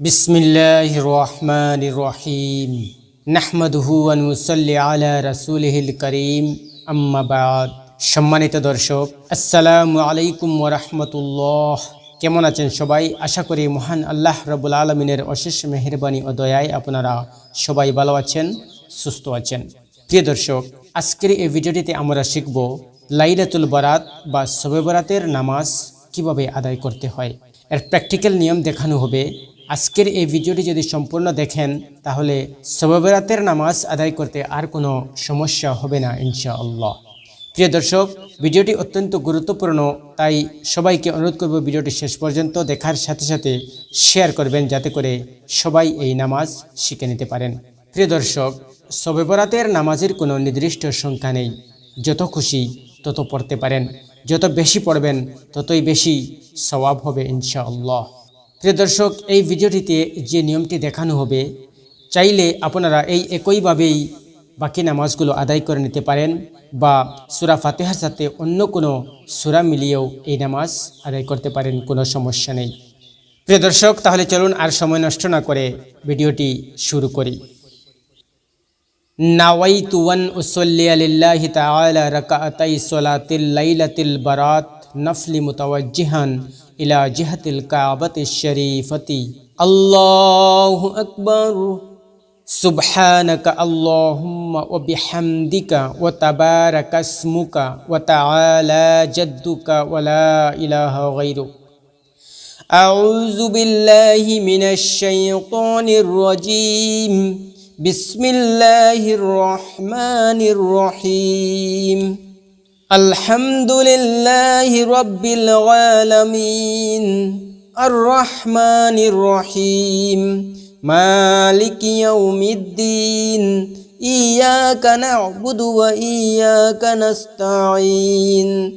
বিসমিল্লাহ রহমান রহিম নাহমদহুয়ান মুসল্লি আলা রসুলহিল করিম। আম্মাবাদ সম্মানিত দর্শক, আসসালামু আলাইকুম ওরহমতুল্লাহ কেমন আছেন সবাই? আশা করি মহান আল্লাহ রবুল আলমিনের অশেষ মেহরবানি ও দয়ায় আপনারা সবাই ভালো আছেন, সুস্থ আছেন। প্রিয় দর্শক, আজকের এই ভিডিওটিতে আমরা শিখব লাইলাতুল বরাত বা শবে বরাতের নামাজ কীভাবে আদায় করতে হয়। এর প্র্যাকটিক্যাল নিয়ম দেখানো হবে। আজকের এই ভিডিওটি যদি সম্পূর্ণ দেখেন, তাহলে শবে বরাতের নামাজ আদায় করতে আর কোনো সমস্যা হবে না, ইনশাআল্লাহ। প্রিয় দর্শক, ভিডিওটি অত্যন্ত গুরুত্বপূর্ণ, তাই সবাইকে অনুরোধ করব ভিডিওটি শেষ পর্যন্ত দেখার সাথে সাথে শেয়ার করবেন, যাতে করে সবাই এই নামাজ শিখে নিতে পারেন। প্রিয় দর্শক শবে বরাতের নামাজের কোনো নির্দিষ্ট সংখ্যা নেই। যত খুশি তত পড়তে পারেন। যত বেশি পড়বেন, ততই বেশি সওয়াব হবে ইনশাআল্লাহ। প্রিয় দর্শক, এই ভিডিওটিতে যে নিয়মটি দেখানো হবে, চাইলে আপনারা এই একইভাবেই বাকি নামাজগুলো আদায় করে নিতে পারেন বা সুরা ফাতেহার সাথে অন্য কোনো সুরা মিলিয়েও এই নামাজ আদায় করতে পারেন, কোনো সমস্যা নেই। প্রিয় দর্শক, তাহলে চলুন আর সময় নষ্ট না করে ভিডিওটি শুরু করি। নাওয়াইতু ওয়ান উসল্লি আলিল্লাহি তাআলা রাকাতাই সলাতিল লাইলাতিল বারাত নফলি মুতাওয়াজ্জিহান ইলা জিহাতিল কাবাতি শরীফতি। আল্লাহু আকবার। সুবহানাকা আল্লাহুম্মা ওয়া বিহামদিকা ওয়া তাবারাকা ইসমুকা ওয়া তাআলা জাদ্দুকা ওয়া লা ইলাহা গায়রুক আউযু বিল্লাহি মিনাশ শাইতানির রাজীম। বিসমিল্লাহির রহমানির রহিম। আলহামদুলিল্লাহি রব্বিল আলামিন। আর রহমানির রহিম। মালিক ইয়াউমিদ্দিন। ইয়াকা না'বুদু ওয়া ইয়াকা নাস্তাঈন।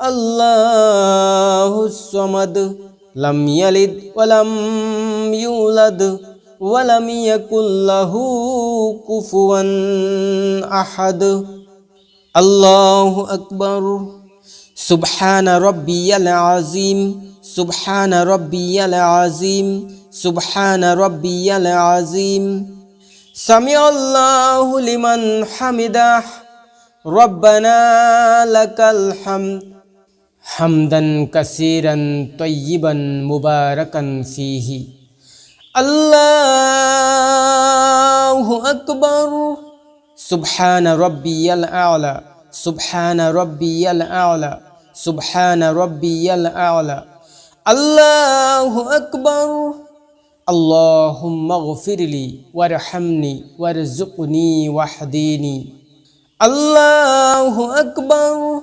আল্লাহসমাদ লাম ইয়ালিদ ওয়ালাম ইউলাদ ওয়ালাম ইয়াকুল্লাহু কুফুয়ান আহাদ। আল্লাহু আকবার। সুবহান রব্বিয়াল আজিম সুবহান রব্বিয়াল আজিম সুবহান রব্বিয়াল আজিম সামি আল্লাহু লিমান হামিদাহ। রব্বানা লাকাল হামদ। حمدا كثيرا طيبا مباركا فيه. الله أكبر. سبحان ربي الأعلى. سبحان ربي الأعلى. سبحان ربي الأعلى. الله أكبر. اللهم اغفر لي وارحمني وارزقني واهديني الله أكبر.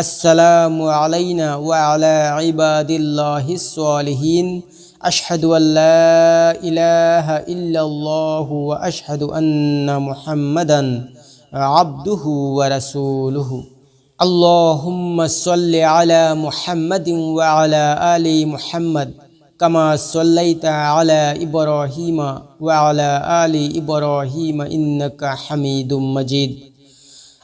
আসসালামু আলাইনা ওয়া আলা ইবাদিল্লাহিস সালিহিন আশহাদু আল্লা ইলাহা ইল্লাল্লাহু ওয়া আশহাদু আন্না মুহাম্মাদান আবদুহু ওয়া রাসূলুহু। আল্লাহুম্মা সাল্লি আলা মুহাম্মাদিন ওয়া আলা আলি মুহাম্মাদ, কামা সাল্লাইতা আলা ইব্রাহিমা ওয়া আলা আলি ইব্রাহিমা ইন্নাকা হামিদুম মাজিদ।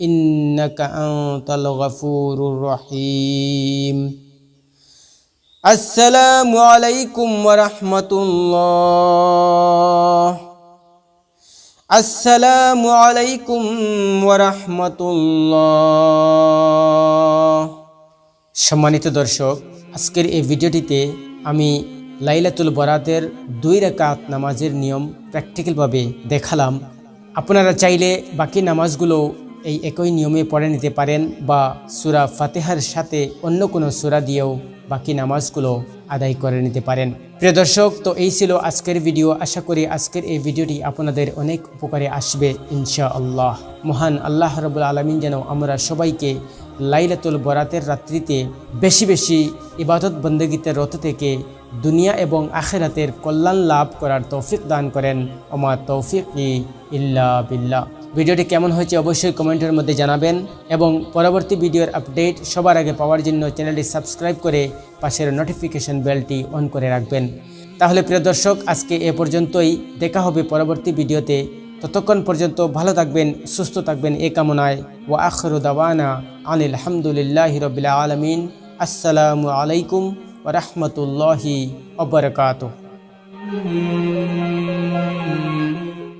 إنك أنت الغفور الرحيم السلام عليكم ورحمة الله আসসালামু আলাইকুম ওরহমতুল্লাহ সম্মানিত দর্শক আজকের এই ভিডিওটিতে আমি লাইলাতুল বরাতের দুই রেকাত নামাজের নিয়ম প্র্যাকটিক্যালভাবে দেখালাম আপনারা চাইলে বাকি নামাজগুলো এই একই নিয়মে পড়ে নিতে পারেন বা সুরা ফাতেহার সাথে অন্য কোনো সুরা দিয়েও বাকি নামাজগুলো আদায় করে নিতে পারেন। প্রিয় দর্শক, তো এই ছিল আজকের ভিডিও। আশা করি আজকের এই ভিডিওটি আপনাদের অনেক উপকারে আসবে ইনশা আল্লাহ মহান আল্লাহ রবুল আলমিন যেন আমরা সবাইকে লাইলাতুল বরাতের রাত্রিতে বেশি বেশি ইবাদত বন্দগীতে রত থেকে দুনিয়া এবং আখেরাতের কল্যাণ লাভ করার তৌফিক দান করেন। ওমা তৌফিক ইল্লা বিল্লাহ। ভিডিওটি কেমন হয়েছে অবশ্যই কমেন্টের মধ্যে জানাবেন এবং পরবর্তী ভিডিওর আপডেট সবার আগে পাওয়ার জন্য চ্যানেলটি সাবস্ক্রাইব করে পাশের নোটিফিকেশন বেলটি অন করে রাখবেন। তাহলে প্রিয় দর্শক, আজকে এ পর্যন্তই। দেখা হবে পরবর্তী ভিডিওতে। ততক্ষণ পর্যন্ত ভালো থাকবেন, সুস্থ থাকবেন এ কামনায়। ও আখরু দাওয়ানা আনিল হামদুলিল্লাহ রবিল্লা আলমিন। আসসালামু আলাইকুম ওরহমতুল্লাহি ওবরকাত